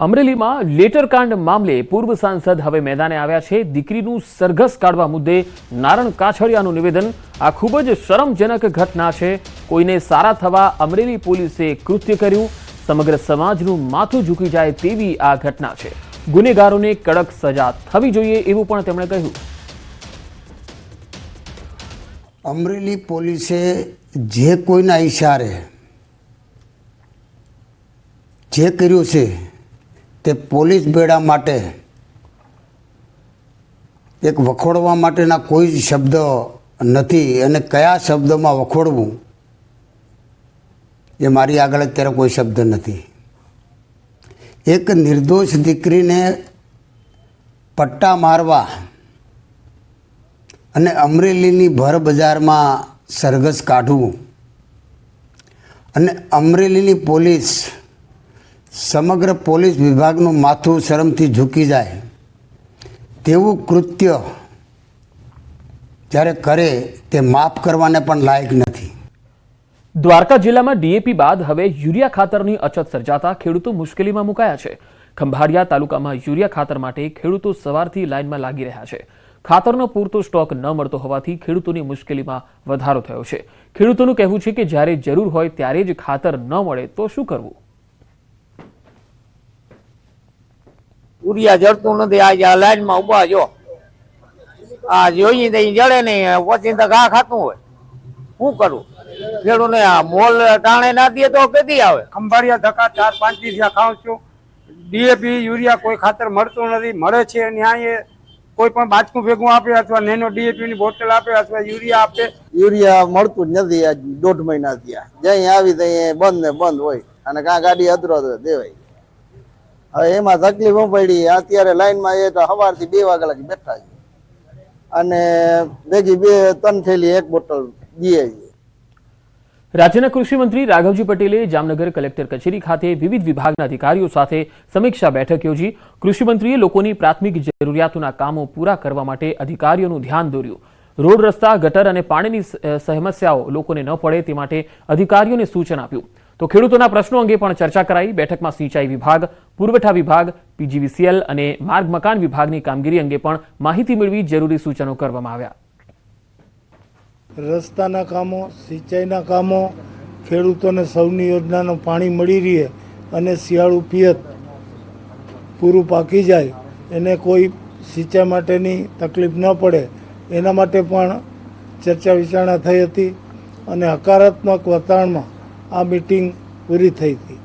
અમરેલીમાં લેટરકાંડ મામલે પૂર્વ સાંસદ હવે મેદાને આવ્યા છે. દીકરીનું સરઘસ કાઢવા મુદ્દે નારણ કાછડિયાનું નિવેદન. આ ખૂબ જ શરમજનક ઘટના છે. કોઈને સારા થવા અમરેલી પોલીસે કૃત્ય કર્યું. સમગ્ર સમાજનું માથું ઝૂકી જાય તેવી આ ઘટના છે. ગુનેગારોને કડક સજા થવી જોઈએ એવું પણ તેમણે કહ્યું. અમરેલી પોલીસે જે કોઈના ઈશારે જે કર્યું છે તે પોલીસ બેડા માટે એક વખોડવા માટેના કોઈ શબ્દ નથી. અને કયા શબ્દમાં વખોડવું એ મારી આગળ અત્યારે કોઈ શબ્દ નથી. એક નિર્દોષ દીકરીને પટ્ટા મારવા અને અમરેલીની ભર બજારમાં સરઘસ કાઢવું અને અમરેલીની પોલીસ સમગ્ર પોલીસ વિભાગનું માથું શરમથી ઝૂકી જાય. તેવું કૃત્ય જ્યારે કરે, તે માફ કરવાને પણ લાયક નથી. દ્વારકા જિલ્લામાં ડીએપી બાદ હવે યુરિયા ખાતરની અછત સર્જાતા ખેડૂતો મુશ્કેલીમાં મુકાયા છે. ખંભાળિયા તાલુકામાં યુરિયા ખાતર માટે ખેડૂતો સવારથી લાઇનમાં લાગી રહ્યા છે. ખાતરનો પૂરતો સ્ટોક ન મળતો હોવાથી ખેડૂતોની મુશ્કેલીમાં વધારો થયો છે. ખેડૂતોનું કહેવું છે કે જ્યારે જરૂર હોય ત્યારે જ ખાતર ન મળે તો શું કરવું? ઉરિયા જડતું નથી. આ લાઈનમાં ઊભા જો આ જોઈ તો જડે નહીં પછી તો ઘા ખાતું હોય. શું કરું? ખેડૂતને આ મોલ ટાણે ના દે તો કેદી આવે? ખંભાળિયા ધક્કા ચાર પાંચ દિવસ ખાઉં છું. ડીએપી યુરિયા કોઈ ખાતર મળતું નથી. મળે છે ન્યાય. કોઈ પણ બાચકું ભેગું આપે અથવા નેનો ડીએપી ની બોટલ આપે અથવા યુરિયા આપે. યુરિયા મળતું જ નથી. આજ દોઢ મહિના થયા. જ્યાં આવી ત્યાં બંધ ને બંધ હોય. અને કાં ગાડી અધરો દેવાય. હવે એમાં તકલીફ પડી. અત્યારે લાઈનમાં એ તો સવારથી બે વાગ્યા બેઠા છે અને ભેગી બે ત્રણ થેલી એક બોટલ દઈએ છીએ. રાજ્યના કૃષિમંત્રી રાઘવજી પટેલે જામનગર કલેક્ટર કચેરી ખાતે વિવિધ વિભાગના અધિકારીઓ સાથે સમીક્ષા બેઠક યોજી. કૃષિમંત્રીએ લોકોની પ્રાથમિક જરૂરિયાતોના કામો પૂરા કરવા માટે અધિકારીઓનું ધ્યાન દોર્યું. રોડ રસ્તા, ગટર અને પાણીની સમસ્યાઓ લોકોને ન પડે તે માટે અધિકારીઓને સૂચન આપ્યું. તો ખેડૂતોના પ્રશ્નો અંગે પણ ચર્ચા કરાઈ. બેઠકમાં સિંચાઈ વિભાગ, પુરવઠા વિભાગ, પીજીવીસીએલ અને માર્ગ મકાન વિભાગની કામગીરી અંગે પણ માહિતી મેળવી જરૂરી સૂચનો કરવામાં આવ્યા. રસ્તાના કામો, સિંચાઈના કામો, ખેડૂતોને સૌની યોજનાનું પાણી મળી રહે અને શિયાળુ પિયત પૂરું પાકી જાય, એને કોઈ સિંચાઈ માટેની તકલીફ ન પડે. એના માટે પણ ચર્ચા વિચારણા થઈ હતી અને હકારાત્મક વાતાવરણમાં આ મીટિંગ પૂરી થઈ હતી.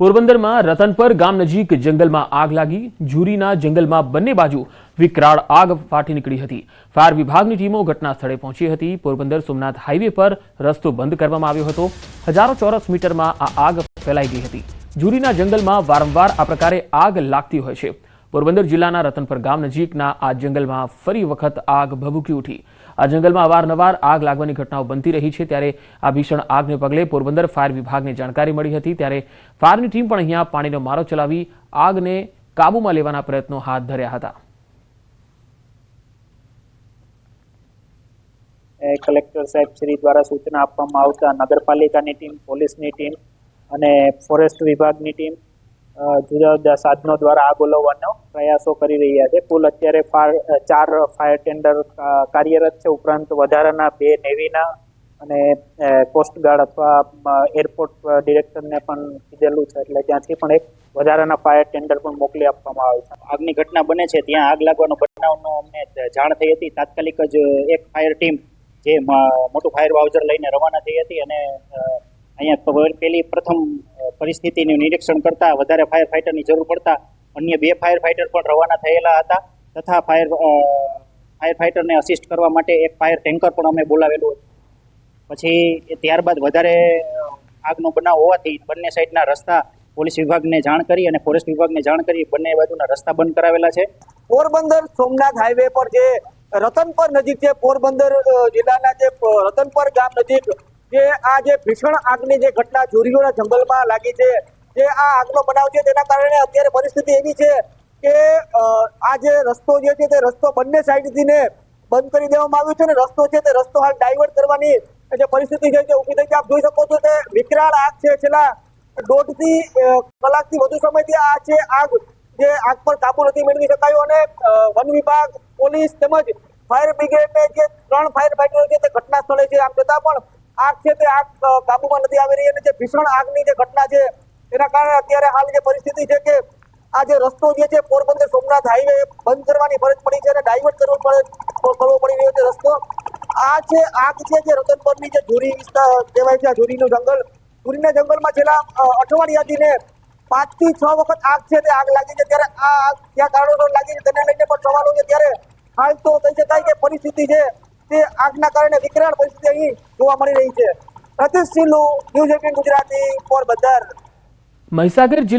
પોરબંદરમાં રતનપર ગામ નજીક જંગલમાં આગ લાગી. ઝુરીના જંગલમાં બંને બાજુ વિકરાળ આગ ફાટી નીકળી હતી. ફાયર વિભાગની ટીમો ઘટના સ્થળે પહોંચી હતી. પોરબંદર સોમનાથ હાઈવે પર રસ્તો બંધ કરવામાં આવ્યો હતો. હજારો ચોરસ મીટરમાં આ આગ ફેલાઈ ગઈ હતી. ઝુરીના જંગલમાં વારંવાર આ પ્રકારે આગ લાગતી હોય છે. પોરબંદર જિલ્લાના રતનપર ગામ નજીકના આ જંગલમાં ફરી વખત આગ ભભૂકી ઉઠી. આ જંગલમાં અવારનવાર આગ લાગવાની ઘટનાઓ બનતી રહી છે. ત્યારે આ ભીષણ આગને પગલે પોરબંદર ફાયર વિભાગને જાણકારી મળી હતી. ત્યારે ફાયરની ટીમ પણ અહીંયા પાણીનો મારો ચલાવી આગને કાબૂમાં લેવાના પ્રયત્નો હાથ ધર્યા હતા. કલેક્ટર સાહેબ શ્રી દ્વારા સૂચના આપવામાં આવતા નગરપાલિકાની ટીમ, પોલીસની ટીમ અને ફોરેસ્ટ વિભાગની ટીમ જુદા જુદા સાધનો દ્વારા આગ ઓલવવાનો પ્રયાસો કરી રહ્યા છે. કુલ અત્યારે ચાર ફાયર ટેન્ડર કાર્યરત છે. ઉપરાંત વધારાના બે નેવીના અને કોસ્ટગાર્ડ અથવા એરપોર્ટ ડિરેક્ટરને પણ કીધેલું છે. એટલે ત્યાંથી પણ એક વધારાના ફાયર ટેન્ડર પણ મોકલી આપવામાં આવે છે. આગની ઘટના બને છે. ત્યાં આગ લાગવાનો બનાવનો અમને જાણ થઈ હતી. તાત્કાલિક જ એક ફાયર ટીમ જે મોટું ફાયર વાઉચર લઈને રવાના થઈ હતી અને અહીંયા પ- પેલી પ્રથમ પરિસ્થિતિનું નિરીક્ષણ કરતા વધારે ફાયર ફાઇટરની જરૂર પડતા અન્ય બે ફાયર ફાઇટર પણ રવાના થયેલા હતા તથા ફાયર ફાયર ફાઇટરને અસિસ્ટ કરવા માટે એક ફાયર ટેન્કર પણ અમે બોલાવેલું પછી ત્યારબાદ વધારે આગનો બનાવ હોવાથી બંને સાઈડના રસ્તા પોલીસ વિભાગને જાણ કરી અને ફોરેસ્ટ વિભાગને જાણ કરી બંને બાજુના રસ્તા બંધ કરાવેલા છે. પોરબંદર સોમનાથ હાઈવે પર જે રતનપર નજીક છે પોરબંદર જિલ્લાના જે રતનપર ગામ નજીક જે આ જે ભીષણ આગની જે ઘટના ચોરીઓના જંગલમાં લાગી છે, જે આ આગનો બનાવ છે તેના કારણે અત્યારે પરિસ્થિતિ એવી છે કે આ જે રસ્તો જે છે તે રસ્તો બંને સાઈડથી ને બંધ કરી દેવામાં આવ્યો છે અને રસ્તો છે તે રસ્તો હાલ ડાયવર્ટ કરવાની જે પરિસ્થિતિ છે તે ઊભી થઈ છે. આપ જોઈ શકો છો કે વિકરાળ આગ છે. છેલ્લા દોઢથી કલાકથી વધુ સમયથી આ છે આગ જે આગ પર કાબુ નથી મેળવી શકાયો અને વન વિભાગ, પોલીસ તેમજ ફાયર બ્રિગેડને જે ત્રણ ફાયર ફાઈટરો છે તે ઘટના સ્થળે છે. આમ છતાં પણ આગ છે તે આગ કાબુમાં નથી આવી રહી અને જે ભીષણ આગની જે ઘટના છે, એના કારણે અત્યારે હાલ જે પરિસ્થિતિ છે કે આ જે રસ્તો જે છે, પોરબંદર સોમનાથ હાઈવે બંધ કરવાની ફરજ પડી છે અને ડાયવર્ટ કરવો પડે કરવો પડી રહ્યો છે રસ્તો. આ છે આગ છે જે રતનપરની જે ધુરી વિસ્તાર કહેવાય છે આ ધુરીનું જંગલ, ધુરીના જંગલમાં છેલ્લા અઠવાડિયાથીને પાંચથી છ વખત આગ છે તે આગ લાગી છે. ત્યારે આ આગ ક્યાં કારણોસર લાગી છે તેને લઈને પણ સવાલો છે ત્યારે હાલ તો કહી શકાય કે પરિસ્થિતિ છે તે આગના કારણે વિકરાળ પરિસ્થિતિ અહીં જોવા મળી રહી છે. પ્રતિશીલ ન્યૂઝ એટીન ગુજરાતી પોરબંદર. મહીસાગર જિલ્લા